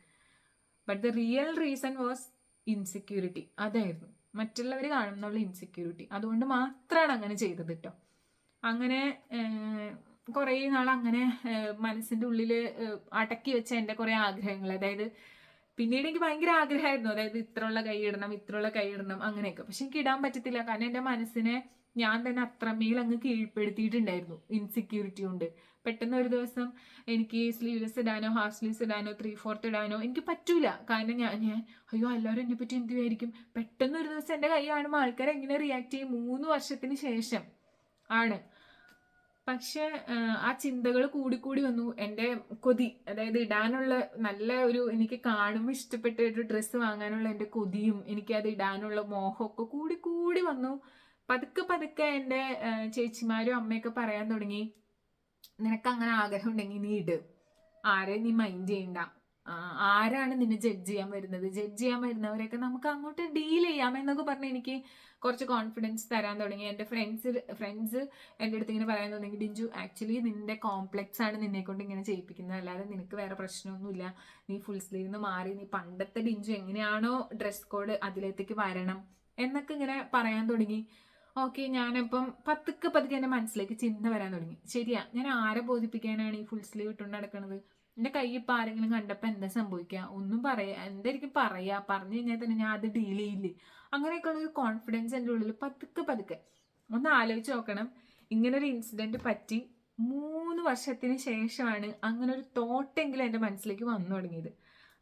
But the real reason was insecurity അതായിരുന്നു. മറ്റുള്ളവർ കാണുന്നുള്ള ഇൻസെക്യൂരിറ്റി അതുകൊണ്ട് മാത്രമാണ് അങ്ങനെ ചെയ്തത് കേട്ടോ അങ്ങനെ കുറേ നാൾ അങ്ങനെ മനസ്സിന്റെ ഉള്ളിൽ അടക്കി വെച്ച എന്റെ കുറേ ആഗ്രഹങ്ങൾ അതായത് പിന്നീട് എനിക്ക് ഭയങ്കര ആഗ്രഹമായിരുന്നു അതായത് ഇത്രയുള്ള കൈ ഇടണം ഇത്രയുള്ള കൈ ഇടണം അങ്ങനെയൊക്കെ. പക്ഷെ എനിക്ക് ഇടാൻ പറ്റത്തില്ല. കാരണം എന്റെ മനസ്സിനെ ഞാൻ തന്നെ അത്രമേൽ അങ്ങ് കീഴ്പ്പെടുത്തിയിട്ടുണ്ടായിരുന്നു ഇൻസെക്യൂരിറ്റി കൊണ്ട്. പെട്ടെന്ന് ഒരു ദിവസം എനിക്ക് സ്ലീവ്ലെസ് ഇടാനോ ഹാഫ് സ്ലീവ്സ് ഇടാനോ ത്രീ ഫോർത്ത് ഇടാനോ എനിക്ക് പറ്റൂല. കാരണം ഞാൻ ഞാൻ അയ്യോ എല്ലാവരും എന്നെ പറ്റി എന്ത് വിചാരിക്കും? പെട്ടെന്ന് ഒരു ദിവസം എന്റെ കൈ കാണുമ്പോൾ ആൾക്കാർ എങ്ങനെ റിയാക്ട് ചെയ്യും? മൂന്ന് വർഷത്തിന് ശേഷം ആണ്. പക്ഷെ ആ ചിന്തകൾ കൂടിക്കൂടി വന്നു. എന്റെ കൊതി അതായത് ഇടാനുള്ള നല്ല ഒരു എനിക്ക് കാണുമ്പോൾ ഇഷ്ടപ്പെട്ട ഒരു ഡ്രസ്സ് വാങ്ങാനുള്ള എന്റെ കൊതിയും എനിക്കത് ഇടാനുള്ള മോഹമൊക്കെ കൂടിക്കൂടി കൂടി വന്നു. പതുക്കെ പതുക്കെ എന്റെ ചേച്ചിമാരും അമ്മയൊക്കെ പറയാൻ തുടങ്ങി. നിനക്ക് അങ്ങനെ ആഗ്രഹം ഉണ്ടെങ്കിൽ നീ ഇട്. ആരെ നീ മൈൻഡ് ചെയ്യണ്ട. ആരാണ് നിന്നെ ജഡ്ജ് ചെയ്യാൻ വരുന്നത്? ജഡ്ജ് ചെയ്യാൻ വരുന്നവരെയൊക്കെ നമുക്ക് അങ്ങോട്ട് ഡീൽ ചെയ്യാം എന്നൊക്കെ പറഞ്ഞ് എനിക്ക് കുറച്ച് കോൺഫിഡൻസ് തരാൻ തുടങ്ങി. എന്റെ ഫ്രണ്ട്സ് ഫ്രണ്ട്സ് എന്റെ അടുത്ത് ഇങ്ങനെ പറയാൻ തുടങ്ങി ഡിഞ്ചു ആക്ച്വലി നിന്റെ കോംപ്ലക്സ് ആണ് നിന്നെ കൊണ്ട് ഇങ്ങനെ ചെയ്യിപ്പിക്കുന്നത്. അല്ലാതെ നിനക്ക് വേറെ പ്രശ്നമൊന്നുമില്ല. നീ ഫുൾ സ്ലീവ് നിന്ന് മാറി. നീ പണ്ടത്തെ ഡിഞ്ചു എങ്ങനെയാണോ ഡ്രസ് കോഡ് അതിലേക്ക് വരണം എന്നൊക്കെ ഇങ്ങനെ പറയാൻ തുടങ്ങി. ഓക്കെ ഞാനിപ്പം പത്തുക്ക് പതുക്കെ എന്റെ മനസ്സിലേക്ക് ചിന്ത വരാൻ തുടങ്ങി. ശരിയാ ഞാൻ ആരെ ബോധിപ്പിക്കാനാണ് ഈ ഫുൾ സ്ലീവ് ഇട്ടുകൊണ്ട് നടക്കുന്നത് എന്റെ കൈ ഇപ്പം ആരെങ്കിലും കണ്ടപ്പോൾ എന്താ സംഭവിക്കുക ഒന്നും പറയാ എന്തായിരിക്കും പറയാ? പറഞ്ഞു കഴിഞ്ഞാൽ തന്നെ ഞാൻ അത് ഡീൽ ചെയ്യില്ലേ? അങ്ങനെയൊക്കെയുള്ള ഒരു കോൺഫിഡൻസ് എന്റെ ഉള്ളിൽ പതുക്കെ പതുക്കെ. ഒന്ന് ആലോചിച്ച് നോക്കണം. ഇങ്ങനെ ഒരു ഇൻസിഡന്റ് പറ്റി മൂന്ന് വർഷത്തിന് ശേഷമാണ് അങ്ങനെ ഒരു തോട്ടെങ്കിലും എന്റെ മനസ്സിലേക്ക് വന്നു തുടങ്ങിയത്.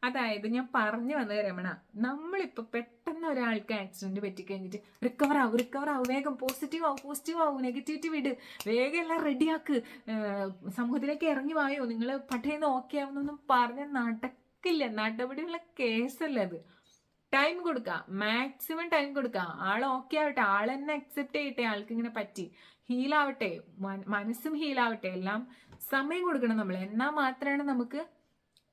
അതായത് ഞാൻ പറഞ്ഞു വന്നത് രമണ നമ്മളിപ്പോൾ പെട്ടെന്ന് ഒരാൾക്ക് ആക്സിഡന്റ് പറ്റിക്കഴിഞ്ഞിട്ട് റിക്കവർ ആവും റിക്കവർ ആവും വേഗം പോസിറ്റീവ് ആവും പോസിറ്റീവ് ആവും നെഗറ്റിവിറ്റി വിട് വേഗം എല്ലാം റെഡിയാക്ക് സമൂഹത്തിലേക്ക് ഇറങ്ങി വായോ നിങ്ങൾ പട്ടേന്ന് ഓക്കെ ആവുന്നൊന്നും പറഞ്ഞ നടക്കില്ല. നടപടിയുള്ള കേസല്ല അത്. ടൈം കൊടുക്കുക മാക്സിമം ടൈം കൊടുക്കുക ആൾ ഓക്കെ ആവട്ടെ ആൾ തന്നെ അക്സെപ്റ്റ് ചെയ്യട്ടെ ആൾക്ക് ഇങ്ങനെ പറ്റി. ഹീലാവട്ടെ മനസ്സും ഹീലാവട്ടെ എല്ലാം സമയം കൊടുക്കണം നമ്മൾ എന്നാൽ മാത്രമാണ് നമുക്ക്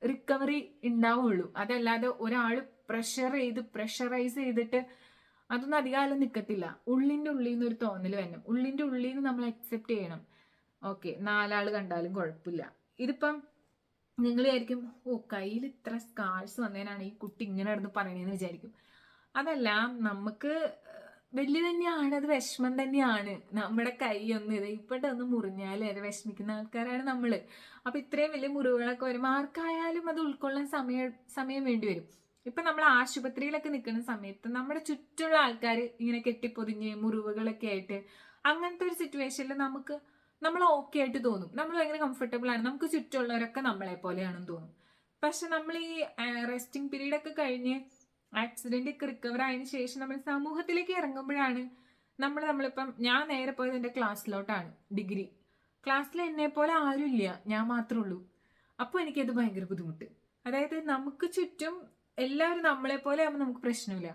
റിക്കവറി ഉണ്ടാവുള്ളൂ അതല്ലാതെ ഒരാൾ പ്രഷർ ചെയ്ത് പ്രഷറൈസ് ചെയ്തിട്ട് അതൊന്നും അധികകാലം നിൽക്കത്തില്ല ഉള്ളിന്റെ ഉള്ളിൽ നിന്ന് ഒരു തോന്നൽ വരണം. ഉള്ളിന്റെ ഉള്ളിൽ നിന്ന് നമ്മൾ അക്സെപ്റ്റ് ചെയ്യണം. ഓക്കെ നാലാൾ കണ്ടാലും കുഴപ്പമില്ല ഇതിപ്പം നിങ്ങൾ വിചാരിക്കും ഓ കയ്യിൽ ഇത്ര സ്കാഴ്സ് വന്നതിനാണ് ഈ കുട്ടി ഇങ്ങനെ നടന്ന് പറയണതെന്ന് വിചാരിക്കും. അതല്ല നമുക്ക് വലിയ തന്നെയാണ് അത് വിഷമം തന്നെയാണ്. നമ്മുടെ കൈ ഒന്ന് ഇത് ഇപ്പോഴത്തെ ഒന്ന് മുറിഞ്ഞാൽ അത് വിഷമിക്കുന്ന ആൾക്കാരാണ് നമ്മൾ അപ്പൊ ഇത്രയും വലിയ മുറിവുകളൊക്കെ വരുമ്പോൾ ആർക്കായാലും അത് ഉൾക്കൊള്ളാൻ സമയം സമയം വേണ്ടി വരും. ഇപ്പൊ നമ്മൾ ആശുപത്രിയിലൊക്കെ നിൽക്കുന്ന സമയത്ത് നമ്മുടെ ചുറ്റുള്ള ആൾക്കാർ ഇങ്ങനെ കെട്ടിപ്പൊതിഞ്ഞ് മുറിവുകളൊക്കെ ആയിട്ട് അങ്ങനത്തെ ഒരു സിറ്റുവേഷനിൽ നമുക്ക് നമ്മൾ ഓക്കെ ആയിട്ട് തോന്നും. നമ്മൾ ഭയങ്കര കംഫർട്ടബിൾ ആണ്. നമുക്ക് ചുറ്റുമുള്ളവരൊക്കെ നമ്മളെ പോലെയാണെന്ന് തോന്നും. പക്ഷെ നമ്മൾ ഈ റെസ്റ്റിംഗ് പീരീഡ് ഒക്കെ കഴിഞ്ഞ് ആക്സിഡന്റ് ഒക്കെ റിക്കവർ ആയതിനു ശേഷം നമ്മൾ സമൂഹത്തിലേക്ക് ഇറങ്ങുമ്പോഴാണ് നമ്മൾ നമ്മളിപ്പം ഞാൻ നേരെ പോയത് എന്റെ ക്ലാസ്സിലോട്ടാണ് ഡിഗ്രി ക്ലാസ്സിൽ എന്നെ പോലെ ആരുമില്ല ഞാൻ മാത്രമേ ഉള്ളൂ. അപ്പോൾ എനിക്കത് ഭയങ്കര ബുദ്ധിമുട്ട്. അതായത് നമുക്ക് ചുറ്റും എല്ലാവരും നമ്മളെ പോലെ ആകുമ്പോൾ നമുക്ക് പ്രശ്നമില്ല.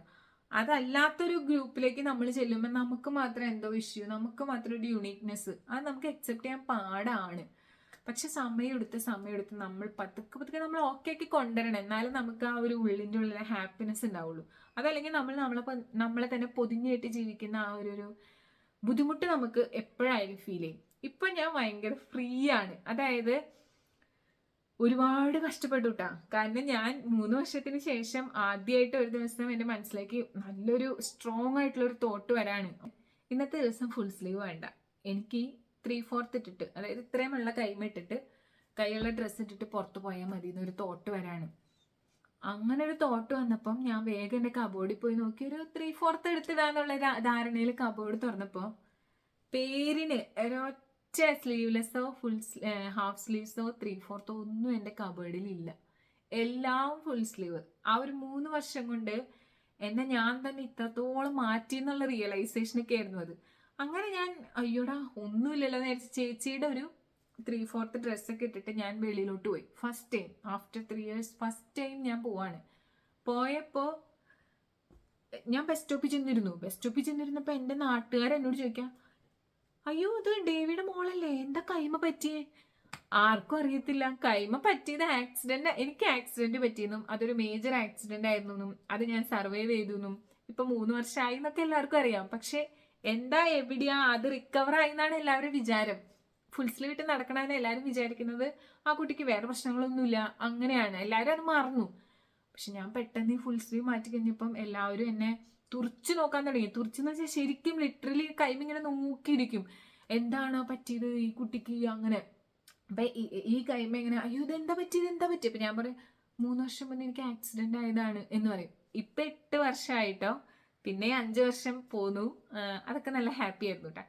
അതല്ലാത്തൊരു ഗ്രൂപ്പിലേക്ക് നമ്മൾ ചെല്ലുമ്പോൾ നമുക്ക് മാത്രം എന്തോ ഇഷ്യൂ നമുക്ക് മാത്രം ഒരു യുണീക്നെസ് അത് നമുക്ക് അക്സെപ്റ്റ് ചെയ്യാൻ പാടാണ്. പക്ഷെ സമയമെടുത്ത് സമയമെടുത്ത് നമ്മൾ പതുക്കെ പതുക്കെ നമ്മൾ ഓക്കെ ആക്കി കൊണ്ടുവരണം. എന്നാലും നമുക്ക് ആ ഒരു ഉള്ളിന്റെ ഉള്ളിലെ ഹാപ്പിനെസ് ഉണ്ടാവുള്ളൂ. അതല്ലെങ്കിൽ നമ്മൾ നമ്മളെ നമ്മളെ തന്നെ പൊതിഞ്ഞിട്ട് ജീവിക്കുന്ന ആ ഒരു ഒരു ബുദ്ധിമുട്ട് നമുക്ക് എപ്പോഴായാലും ഫീൽ ചെയ്യും. ഇപ്പം ഞാൻ ഭയങ്കര ഫ്രീ ആണ്. അതായത് ഒരുപാട് കഷ്ടപ്പെട്ടു കേട്ടാ കാരണം ഞാൻ മൂന്ന് വർഷത്തിന് ശേഷം ആദ്യമായിട്ട് ഒരു ദിവസം എന്റെ മനസ്സിലേക്ക് നല്ലൊരു സ്ട്രോങ് ആയിട്ടുള്ള ഒരു തോട്ട് വരാണ്. ഇന്നത്തെ ദിവസം ഫുൾ സ്ലീവ് വേണ്ട. എനിക്ക് ത്രീ ഫോർത്ത് ഇട്ടിട്ട് അതായത് ഇത്രയും ഉള്ള കൈമ ഇട്ടിട്ട് കൈയുള്ള ഡ്രസ്സ് ഇട്ടിട്ട് പുറത്ത് പോയാൽ മതി എന്നൊരു തോട്ട് വരാണ്. അങ്ങനെ ഒരു തോട്ട് വന്നപ്പം ഞാൻ വേഗം എന്റെ കബോർഡിൽ പോയി നോക്കി. ഒരു ത്രീ ഫോർത്ത് എടുത്തിടാന്നുള്ള ധാരണയിൽ കബോർഡ് തുറന്നപ്പോൾ പേരിന് ഒരൊറ്റ സ്ലീവ്ലെസ്സോ ഫുൾ ഹാഫ് സ്ലീവ്സോ ത്രീ ഫോർത്തോ ഒന്നും എന്റെ കബോർഡിൽ ഇല്ല. എല്ലാം ഫുൾ സ്ലീവ് ആ ഒരു മൂന്ന് വർഷം കൊണ്ട് എന്നെ ഞാൻ തന്നെ ഇത്രത്തോളം മാറ്റി എന്നുള്ള റിയലൈസേഷനൊക്കെ ആയിരുന്നു അത്. അങ്ങനെ ഞാൻ അയ്യോടാ ഒന്നുമില്ലല്ലോ എന്ന് വിചാരിച്ച് ചേച്ചിയുടെ ഒരു ത്രീ ഫോർത്ത് ഡ്രസ്സൊക്കെ ഇട്ടിട്ട് ഞാൻ വെളിയിലോട്ട് പോയി. First time after three years first time ഞാൻ പോവാണ്. പോയപ്പോൾ ഞാൻ ബസ് സ്റ്റോപ്പിൽ ചെന്നിരുന്നു. ബസ് സ്റ്റോപ്പിൽ ചെന്നിരുന്നപ്പോൾ എന്റെ നാട്ടുകാർ എന്നോട് ചോദിക്കാം അയ്യോ ഇത് ഡേവിയുടെ മോളല്ലേ? എന്താ കൈമ പറ്റിയേ? ആർക്കും അറിയത്തില്ല. കൈമ പറ്റിയത് ആക്സിഡന്റ് എനിക്ക് ആക്സിഡന്റ് പറ്റിയെന്നും അതൊരു മേജർ ആക്സിഡന്റ് ആയിരുന്നു എന്നും അത് ഞാൻ സർവൈവ് ചെയ്തു എന്നും ഇപ്പൊ മൂന്ന് വർഷമായി എന്നൊക്കെ എല്ലാവർക്കും അറിയാം. പക്ഷെ എന്താ എവിടെയാ? അത് റിക്കവർ ആയി എന്നാണ് എല്ലാവരും വിചാരം. ഫുൾ സ്ലീവ് ഇട്ട് നടക്കണമെന്ന് എല്ലാവരും വിചാരിക്കുന്നത്. ആ കുട്ടിക്ക് വേറെ പ്രശ്നങ്ങളൊന്നുമില്ല. അങ്ങനെയാണ്. എല്ലാവരും അത് മറന്നു. പക്ഷെ ഞാൻ പെട്ടെന്ന് ഫുൾ സ്ലീവ് മാറ്റി കഴിഞ്ഞപ്പം എല്ലാവരും എന്നെ തുറച്ചു നോക്കാൻ തുടങ്ങി. തുറച്ചെന്ന് വെച്ചാൽ ശരിക്കും ലിറ്ററലി കൈമിങ്ങനെ നോക്കിയിരിക്കും. എന്താണ് പറ്റിയത് ഈ കുട്ടിക്ക് അങ്ങനെ. അപ്പം ഈ- കൈമ എങ്ങനെ അയ്യോ ഇതെന്താ പറ്റിയത്? എന്താ പറ്റിയത്? അപ്പം ഞാൻ പറയും മൂന്ന് വർഷം മുന്നേ എനിക്ക് ആക്സിഡന്റ് ആയതാണ് എന്ന് പറയും. ഇപ്പൊ എട്ട് വർഷമായിട്ടോ പിന്നെ അഞ്ച് വർഷം പോന്നു. അതൊക്കെ നല്ല ഹാപ്പി ആയിരുന്നു കേട്ടോ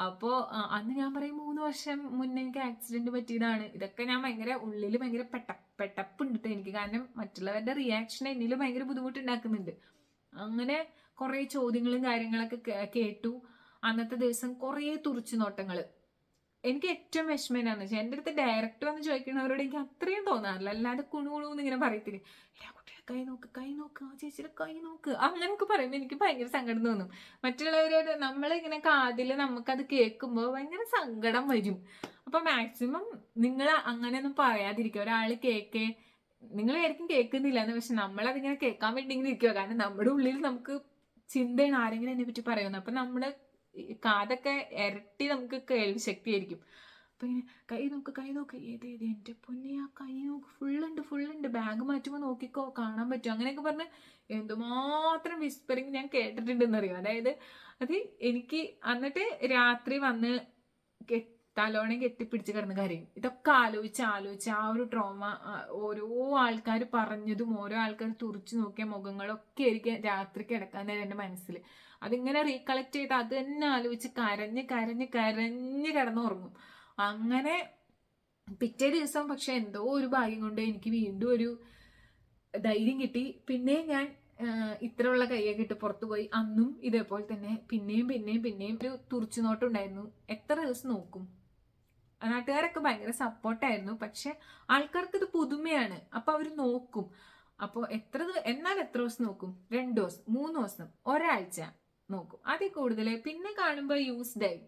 അപ്പോൾ അന്ന് ഞാൻ പറയും മൂന്ന് വർഷം മുന്നേ എനിക്ക് ആക്സിഡന്റ് പറ്റിയതാണ്. ഇതൊക്കെ ഞാൻ ഭയങ്കര ഉള്ളിൽ ഭയങ്കര പെട്ട പെട്ടപ്പുണ്ടിട്ട് എനിക്ക്. കാരണം മറ്റുള്ളവരുടെ റിയാക്ഷൻ എന്നിൽ ഭയങ്കര ബുദ്ധിമുട്ടുണ്ടാക്കുന്നുണ്ട്. അങ്ങനെ കുറേ ചോദ്യങ്ങളും കാര്യങ്ങളൊക്കെ കേട്ടു. അന്നത്തെ ദിവസം കുറേ തുറിച്ചു നോട്ടങ്ങൾ എനിക്ക് ഏറ്റവും വിഷമം എന്നാന്ന് വെച്ചാൽ എന്റെ അടുത്ത് ഡയറക്റ്റ് വന്ന് ചോദിക്കുന്നവരോട് എനിക്ക് അത്രയും തോന്നാറില്ല. അല്ലാതെ കുണു കുണു ഇങ്ങനെ പറയത്തില്ല "ഇല്ല, ആ കുട്ടിയുടെ കൈ നോക്ക് കൈ നോക്ക് ആ ചേച്ചിയുടെ കൈ നോക്ക് അങ്ങനെയൊക്കെ പറയുമ്പോൾ എനിക്ക് ഭയങ്കര സങ്കടം തോന്നും. മറ്റുള്ളവരോട് നമ്മളിങ്ങനെ കാതിൽ നമുക്കത് കേൾക്കുമ്പോൾ ഭയങ്കര സങ്കടം വരും. അപ്പൊ മാക്സിമം നിങ്ങൾ അങ്ങനെയൊന്നും പറയാതിരിക്കുക. ഒരാൾ കേക്കേ നിങ്ങൾ ആയിരിക്കും കേൾക്കുന്നില്ല എന്ന് പക്ഷെ നമ്മളതിങ്ങനെ കേൾക്കാൻ വേണ്ടി ഇങ്ങനെ ഇരിക്കുക കാരണം നമ്മുടെ ഉള്ളിൽ നമുക്ക് ചിന്തയാണ് ആരെങ്കിലും അതിനെ പറ്റി പറയുന്നത്. അപ്പൊ നമ്മുടെ കാതൊക്കെ ഇരട്ടി നമുക്ക് കേൾവി ശക്തിയായിരിക്കും അപ്പൊ ഇങ്ങനെ കൈ നോക്ക് കൈ നോക്ക്. ഏത് ഏത്? എന്റെ പൊന്നെ ആ കൈ നോക്ക്. ഫുള്ളുണ്ട് ഫുള്ളുണ്ട്. ബാഗ് മാറ്റുമ്പോൾ നോക്കിക്കോ കാണാൻ പറ്റും അങ്ങനെയൊക്കെ പറഞ്ഞ് എന്തുമാത്രം വിസ്പറിങ് ഞാൻ കേട്ടിട്ടുണ്ടെന്ന് അറിയാം അതായത് അത് എനിക്ക് എന്നിട്ട് രാത്രി വന്ന് തലോണെ കെട്ടിപ്പിടിച്ച് കിടന്ന് കരയും. ഇതൊക്കെ ആലോചിച്ച് ആലോചിച്ച് ആ ഒരു ട്രോമ ഓരോ ആൾക്കാർ പറഞ്ഞതും ഓരോ ആൾക്കാർ തുറച്ചു നോക്കിയ മുഖങ്ങളൊക്കെ ആയിരിക്കും രാത്രി കിടക്കാൻ നേരം എന്റെ മനസ്സിൽ അതിങ്ങനെ റീകളക്ട് ചെയ്ത് അത് തന്നെ ആലോചിച്ച് കരഞ്ഞ് കരഞ്ഞ് കരഞ്ഞ് കിടന്നുറങ്ങും. അങ്ങനെ പിറ്റേ ദിവസം പക്ഷെ എന്തോ ഒരു ഭാഗ്യം കൊണ്ട് എനിക്ക് വീണ്ടും ഒരു ധൈര്യം കിട്ടി. പിന്നെ ഞാൻ ഇത്രയുള്ള കൈയൊക്കെ ഇട്ട് പുറത്തു പോയി. അന്നും ഇതേപോലെ തന്നെ പിന്നെയും പിന്നെയും പിന്നെയും ഒരു തുറച്ചു നോട്ടുണ്ടായിരുന്നു എത്ര ദിവസം നോക്കും. നാട്ടുകാരൊക്കെ ഭയങ്കര സപ്പോർട്ടായിരുന്നു പക്ഷെ ആൾക്കാർക്ക് ഇത് പുതുമയാണ്. അപ്പൊ അവർ നോക്കും. അപ്പോൾ എത്ര എന്നാൽ എത്ര ദിവസം നോക്കും? രണ്ട് ദിവസം മൂന്ന് ദിവസം ഒരാഴ്ച നോക്കും. അതിൽ കൂടുതൽ പിന്നെ കാണുമ്പോൾ യൂസ്ഡ് ആയി.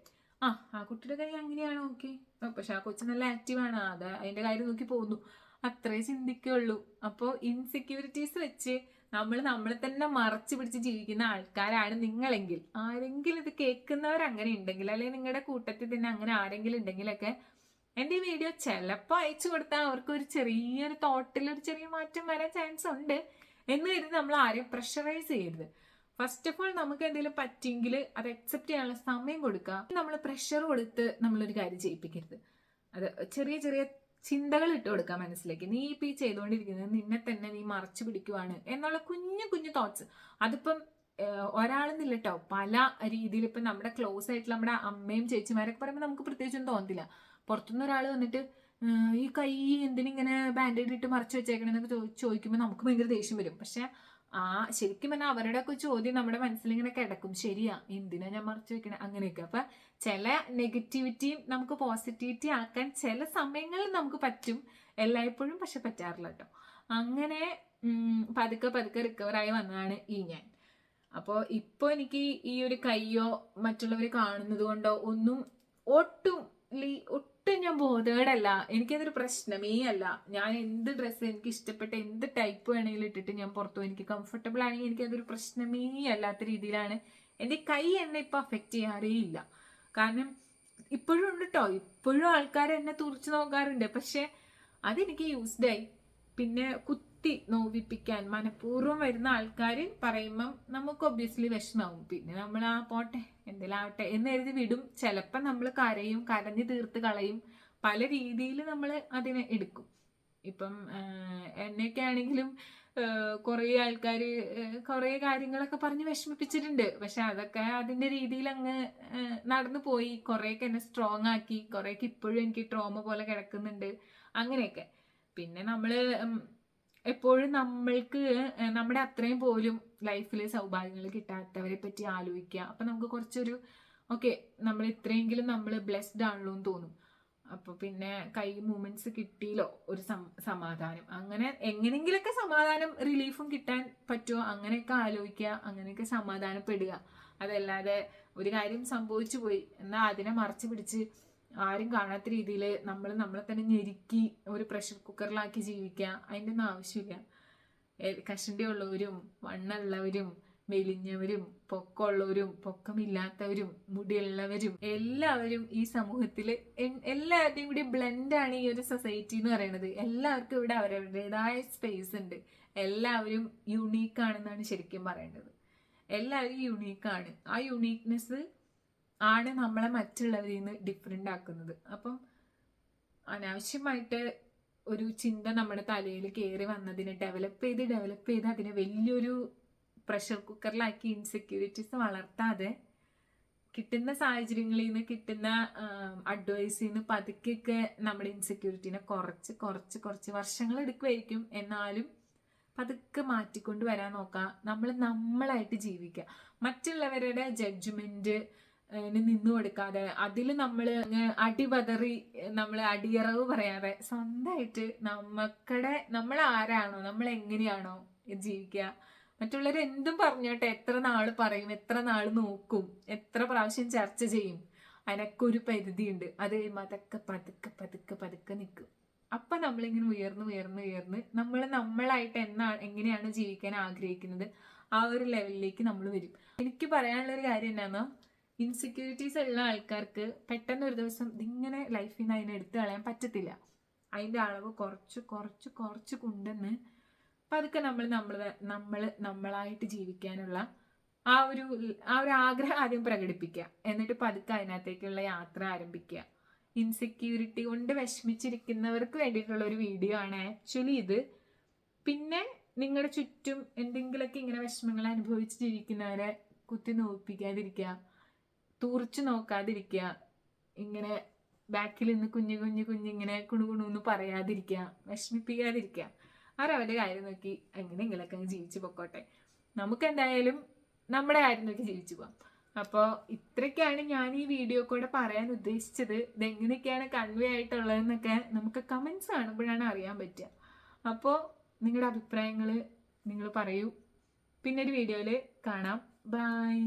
ആ ആ കുട്ടിയുടെ കൈ അങ്ങനെയാണ്? ഓക്കെ. പക്ഷെ ആ കൊച്ചു നല്ല ആക്റ്റീവാണ്. അത് അതിന്റെ കാര്യം നോക്കി പോകുന്നു. അത്രേ ചിന്തിക്കുള്ളൂ. അപ്പോൾ ഇൻസെക്യൂരിറ്റീസ് വെച്ച് നമ്മൾ നമ്മളെ തന്നെ മറച്ചു പിടിച്ച് ജീവിക്കുന്ന ആൾക്കാരാണ് നിങ്ങളെങ്കിൽ. ആരെങ്കിലും ഇത് കേൾക്കുന്നവർ അങ്ങനെ ഉണ്ടെങ്കിൽ അല്ലെങ്കിൽ നിങ്ങളുടെ കൂട്ടത്തിൽ തന്നെ അങ്ങനെ ആരെങ്കിലും ഉണ്ടെങ്കിലൊക്കെ എന്റെ ഈ വീഡിയോ ചിലപ്പോൾ അയച്ചു കൊടുത്താൽ അവർക്ക് ഒരു ചെറിയൊരു തോട്ടിൽ ഒരു ചെറിയ മാറ്റം വരാൻ ചാൻസ് ഉണ്ട്. എന്ന് കരുതി നമ്മൾ ആരെയും പ്രഷറൈസ് ചെയ്യരുത്. ഫസ്റ്റ് ഓഫ് ഓൾ നമുക്ക് എന്തെങ്കിലും പറ്റിയെങ്കിൽ അത് അക്സെപ്റ്റ് ചെയ്യാനുള്ള സമയം കൊടുക്കുക. നമ്മൾ പ്രഷർ കൊടുത്ത് നമ്മളൊരു കാര്യം ചെയ്യിപ്പിക്കരുത്. അത് ചെറിയ ചെറിയ ചിന്തകൾ ഇട്ട് കൊടുക്കുക മനസ്സിലേക്ക്. നീ ഇപ്പം ഈ ചെയ്തുകൊണ്ടിരിക്കുന്നത് നിന്നെ തന്നെ നീ മറച്ചു പിടിക്കുവാണ് എന്നുള്ള കുഞ്ഞു കുഞ്ഞു തോട്ട്സ് അതിപ്പം ഒരാളെന്നില്ല കേട്ടോ പല രീതിയിൽ ഇപ്പം നമ്മുടെ ക്ലോസ് ആയിട്ടുള്ള നമ്മുടെ അമ്മയും ചേച്ചിമാരൊക്കെ പറയുമ്പോൾ നമുക്ക് പ്രത്യേകിച്ചൊന്നും തോന്നില്ല പുറത്തുനിന്ന് ഒരാൾ വന്നിട്ട് ഈ കൈ എന്തിനിങ്ങനെ ബാൻഡേഡ് ഇട്ട് മറച്ചു വെച്ചേക്കണെന്നൊക്കെ ചോദിക്കുമ്പോൾ നമുക്ക് ഭയങ്കര ദേഷ്യം വരും. പക്ഷെ ആ ശരിക്കും പറഞ്ഞാൽ അവരുടെ ഒക്കെ ചോദ്യം നമ്മുടെ മനസ്സിൽ ഇങ്ങനെ കിടക്കും. ശരിയാ എന്തിനാ ഞാൻ മറച്ചു വെക്കണേ? അങ്ങനെയൊക്കെ. അപ്പൊ ചില നെഗറ്റിവിറ്റിയും നമുക്ക് പോസിറ്റിവിറ്റി ആക്കാൻ ചില സമയങ്ങളിൽ നമുക്ക് പറ്റും. എല്ലായ്പ്പോഴും പക്ഷെ പറ്റാറില്ല കേട്ടോ അങ്ങനെ പതുക്കെ പതുക്കെ റിക്കവറായി വന്നതാണ് ഈ ഞാൻ. അപ്പോൾ ഇപ്പോൾ എനിക്ക് ഈ ഒരു കയ്യോ മറ്റുള്ളവർ കാണുന്നത് കൊണ്ടോ ഒന്നും ഒട്ടും ഒട്ടും ഞാൻ ബോധേടല്ല എനിക്കതൊരു പ്രശ്നമേ അല്ല. ഞാൻ എന്ത് ഡ്രസ്സ് എനിക്ക് ഇഷ്ടപ്പെട്ട എന്ത് ടൈപ്പ് വേണമെങ്കിലും ഇട്ടിട്ട് ഞാൻ പുറത്തു. എനിക്ക് കംഫർട്ടബിൾ ആണെങ്കിൽ എനിക്കതൊരു പ്രശ്നമേ അല്ലാത്ത രീതിയിലാണ് എന്റെ കൈ എന്നെ ഇപ്പം അഫക്റ്റ് ചെയ്യാറേ ഇല്ല. കാരണം ഇപ്പോഴും ഉണ്ട് കേട്ടോ ഇപ്പോഴും ആൾക്കാർ എന്നെ തുറച്ചു നോക്കാറുണ്ട്. പക്ഷെ അതെനിക്ക് യൂസ്ഡായി പിന്നെ കുത്തി നോവിപ്പിക്കാൻ മനഃപൂർവം വരുന്ന ആൾക്കാർ പറയുമ്പം നമുക്ക് ഒബ്വിയസ്ലി വിഷമാവും. പിന്നെ നമ്മൾ ആ പോട്ടെ എന്തെങ്കിലാവട്ടെ എന്ന് എഴുതി വിടും. ചിലപ്പോൾ നമ്മൾ കരയും കരഞ്ഞു തീർത്ത് കളയും. പല രീതിയിൽ നമ്മൾ അതിനെ എടുക്കും. ഇപ്പം എന്നെയൊക്കെ ആണെങ്കിലും കുറേ ആൾക്കാർ കുറേ കാര്യങ്ങളൊക്കെ പറഞ്ഞ് വിഷമിപ്പിച്ചിട്ടുണ്ട്. പക്ഷെ അതൊക്കെ അതിന്റെ രീതിയിൽ അങ്ങ് നടന്നു പോയി. കുറേയൊക്കെ എന്നെ സ്ട്രോങ് ആക്കി. കുറേയൊക്കെ ഇപ്പോഴും എനിക്ക് ട്രോമ പോലെ കിടക്കുന്നുണ്ട്. അങ്ങനെയൊക്കെ. പിന്നെ നമ്മൾ എപ്പോഴും നമ്മൾക്ക് നമ്മുടെ അത്രയും പോലും ലൈഫിൽ സൗഭാഗ്യങ്ങൾ കിട്ടാത്തവരെ പറ്റി ആലോചിക്കുക. അപ്പം നമുക്ക് കുറച്ചൊരു ഓക്കെ നമ്മൾ ഇത്രയെങ്കിലും നമ്മൾ ബ്ലെസ്ഡ് ആണല്ലോ എന്ന് തോന്നും. അപ്പോൾ പിന്നെ കൈ മൂമെന്റ്സ് കിട്ടിയില്ലോ ഒരു സമാധാനം. അങ്ങനെ എങ്ങനെങ്കിലൊക്കെ സമാധാനം റിലീഫും കിട്ടാൻ പറ്റുമോ അങ്ങനെയൊക്കെ ആലോചിക്കുക അങ്ങനെയൊക്കെ സമാധാനപ്പെടുക. അതല്ലാതെ ഒരു കാര്യം സംഭവിച്ചു പോയി എന്നാൽ അതിനെ മറച്ചു പിടിച്ച് ആരും കാണാത്ത രീതിയിൽ നമ്മൾ നമ്മളെ തന്നെ ഞെരുക്കി ഒരു പ്രഷർ കുക്കറിലാക്കി ജീവിക്കുക. അതിന്റെ ഒന്നും ആവശ്യമില്ല. കഷണ്ടി ഉള്ളവരും വണ്ണുള്ളവരും മെലിഞ്ഞവരും പൊക്കമുള്ളവരും പൊക്കമില്ലാത്തവരും മുടിയുള്ളവരും എല്ലാവരും ഈ സമൂഹത്തിൽ എല്ലാവരുടെയും കൂടി ബ്ലെൻഡാണ് ഈ ഒരു സൊസൈറ്റി എന്ന് പറയുന്നത് എല്ലാവർക്കും ഇവിടെ അവരവരുടേതായ സ്പേസ് ഉണ്ട്. എല്ലാവരും യുണീക്കാണെന്നാണ് ശരിക്കും പറയേണ്ടത് എല്ലാവരും യുണീക്കാണ് ആ യുണീക്നെസ് ആണ് നമ്മളെ മറ്റുള്ളവരിൽ നിന്ന് ഡിഫറെന്റ് ആക്കുന്നത്. അപ്പം അനാവശ്യമായിട്ട് ഒരു ചിന്ത നമ്മുടെ തലയിൽ കയറി വന്നതിനെ ഡെവലപ്പ് ചെയ്ത് ഡെവലപ്പ് ചെയ്ത് അതിനെ വലിയൊരു പ്രഷർ കുക്കറിലാക്കി ഇൻസെക്യൂരിറ്റീസ് വളർത്താതെ കിട്ടുന്ന സാഹചര്യങ്ങളിൽ നിന്ന് കിട്ടുന്ന അഡ്വൈസിൽ നിന്ന് പതുക്കെയൊക്കെ നമ്മുടെ ഇൻസെക്യൂരിറ്റീനെ കുറച്ച് കുറച്ച് കുറച്ച് വർഷങ്ങൾ എടുക്കുമായിരിക്കും എന്നാലും പതുക്കെ മാറ്റിക്കൊണ്ട് വരാൻ നോക്കുക നമ്മൾ നമ്മളായിട്ട് ജീവിക്കുക മറ്റുള്ളവരുടെ ജഡ്ജ്മെന്റ് നിന്നു കൊടുക്കാതെ അതിൽ നമ്മൾ അടിപതറി നമ്മൾ അടിയറവ് പറയാതെ സ്വന്തമായിട്ട് നമ്മക്കടെ നമ്മൾ ആരാണോ നമ്മൾ എങ്ങനെയാണോ ജീവിക്കുക. മറ്റുള്ളവർ എന്തും പറഞ്ഞോട്ടെ എത്ര നാൾ പറയും എത്ര നാൾ നോക്കും എത്ര പ്രാവശ്യം ചർച്ച ചെയ്യും അതിനൊക്കെ ഒരു പരിധിയുണ്ട്. അത് അതൊക്കെ പതുക്കെ പതുക്കെ പതുക്കെ നിൽക്കും. അപ്പം നമ്മളിങ്ങനെ ഉയർന്ന് ഉയർന്ന് ഉയർന്ന് നമ്മൾ നമ്മളായിട്ട് എന്നാ എങ്ങനെയാണ് ജീവിക്കാൻ ആഗ്രഹിക്കുന്നത് ആ ഒരു ലെവലിലേക്ക് നമ്മൾ വരും. എനിക്ക് പറയാനുള്ള ഒരു കാര്യം എന്നാന്നോ ഇൻസെക്യൂരിറ്റീസ് ഉള്ള ആൾക്കാർക്ക് പെട്ടെന്ന് ഒരു ദിവസം ഇതിങ്ങനെ ലൈഫിൽ നിന്ന് അതിനെ എടുത്തു കളയാൻ പറ്റത്തില്ല. അതിന്റെ അളവ് കുറച്ച് കുറച്ച് കുറച്ച് കൊണ്ടുവന്ന് പതുക്കെ നമ്മൾ നമ്മൾ നമ്മൾ നമ്മളായിട്ട് ജീവിക്കാനുള്ള ആ ഒരു ആ ഒരു ആഗ്രഹം ആദ്യം പ്രകടിപ്പിക്കുക. എന്നിട്ട് പതുക്കെ അതിനകത്തേക്കുള്ള യാത്ര ആരംഭിക്കുക. ഇൻസെക്യൂരിറ്റി കൊണ്ട് വിഷമിച്ചിരിക്കുന്നവർക്ക് വേണ്ടിയിട്ടുള്ള ഒരു വീഡിയോ ആണ് ആക്ച്വലി ഇത്. പിന്നെ നിങ്ങളുടെ ചുറ്റും എന്തെങ്കിലുമൊക്കെ ഇങ്ങനെ വിഷമങ്ങൾ അനുഭവിച്ച് ജീവിക്കുന്നവരെ കുത്തി നോപ്പിക്കാതിരിക്കുക. തൂർച്ചു നോക്കാതിരിക്കുക. ഇങ്ങനെ ബാക്കിൽ നിന്ന് കുഞ്ഞു കുഞ്ഞു കുഞ്ഞിങ്ങനെ കുണുകുണുന്ന് പറയാതിരിക്കുക. വിഷമിപ്പിക്കാതിരിക്കുക. അവരവരുടെ കാര്യം നോക്കി എങ്ങനെയെങ്കിലൊക്കെ അങ്ങ് ജീവിച്ചു പൊക്കോട്ടെ. നമുക്ക് എന്തായാലും നമ്മുടെ കാര്യം നോക്കി ജീവിച്ചു പോകാം അപ്പോൾ ഇത്രയ്ക്കാണ് ഞാൻ ഈ വീഡിയോ കൂടെ പറയാൻ ഉദ്ദേശിച്ചത്. ഇതെങ്ങനെയൊക്കെയാണ് കൺവേ ആയിട്ടുള്ളതെന്നൊക്കെ നമുക്ക് കമൻസ് കാണുമ്പോഴാണ് അറിയാൻ പറ്റുക. അപ്പോൾ നിങ്ങളുടെ അഭിപ്രായങ്ങൾ നിങ്ങൾ പറയൂ. പിന്നെ ഒരു വീഡിയോയിൽ കാണാം. ബൈ